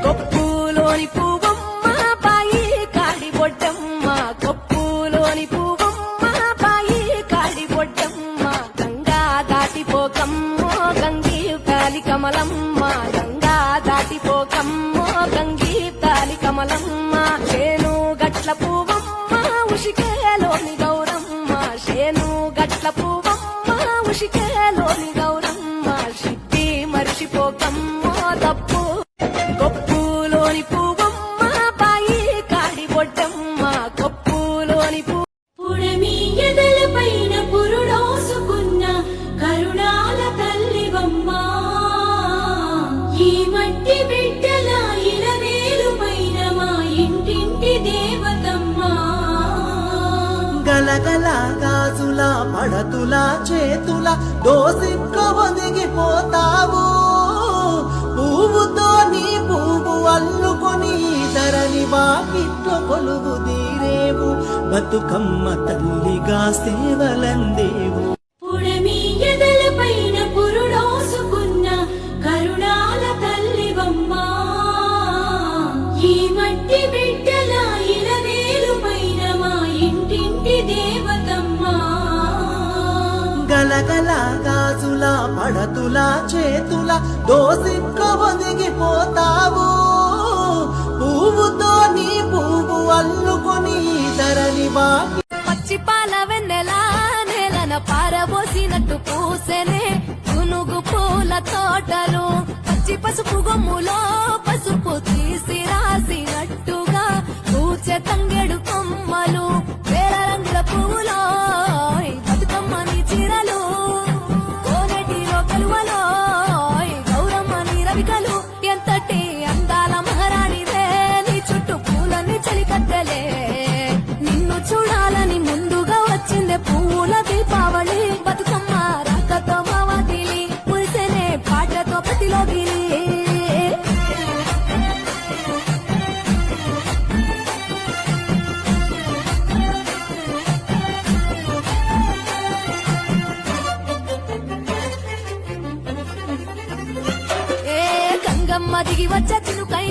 కొప్పులోని పువ్వమ్మ బాయి కాడి బొడ్డమ్మ. కొప్పులోని పువ్వమ్మ బాయి కాడి బొడ్డమ్మ. గంగా దాటిపోకమ్మో గంగి తాలి కమలమ్మ. గంగా దాటిపోకమ్మో గంగి తాలి కమలమ్మ. చేను గట్ల పువ్వమ్మ ఉషికేలోని గౌరమ్మ. చేను గట్ల పువ్వమ్మ ఉషికేలోని గౌరమ్మ. ఈ మట్టి బిడ్డల ఇలవేలు పైన మా ఇంటింటి దేవతమ్మా. గలగల గాజుల పడతుల చేతుల దోసిక్క ఒదిగిపోతావు. పువ్వుతో నీ పువ్వు అల్లుకొని ధరని వాకిట్లో కొలువు తీరేవు. బతుకమ్మ తల్లిగా సేవలందేవు. పుడమి ఎదలపైన పురుడోసుకున్న కరుణాల తల్లివమ్మా ఈ మట్టి బిడ్డల ఇలవేలు పైన మా ఇంటింటి దేవతమ్మా. గలగల గాజుల పడతుల చేతుల దోసిక్క ఒదిగిపోతావు పువ్వుతో నీ పువ్వు అల్లుకొని ధరని వాకి పచ్చి పాల వెన్నెల నేలన పారబోసినట్టు పూసెనే పూల తోటలు పచ్చి పసుపు గొమ్ములో పసుపు తీసి రాసినట్టుగా పూచె తంగెడు కొమ్మలు వేల రంగుల పువ్వులో బతుకమ్మని చీరలు కోనటిలో కలువలో గౌరమ్మని రవికలు. ఎంతటి అందాల మహారాణిదే నీ చుట్టూ పూలని చలికట్టలే. నిన్ను చూడాలని ముందుగా వచ్చిందే పువ్వుల గంగమ్మ దిగి వచ్చే చిలుకై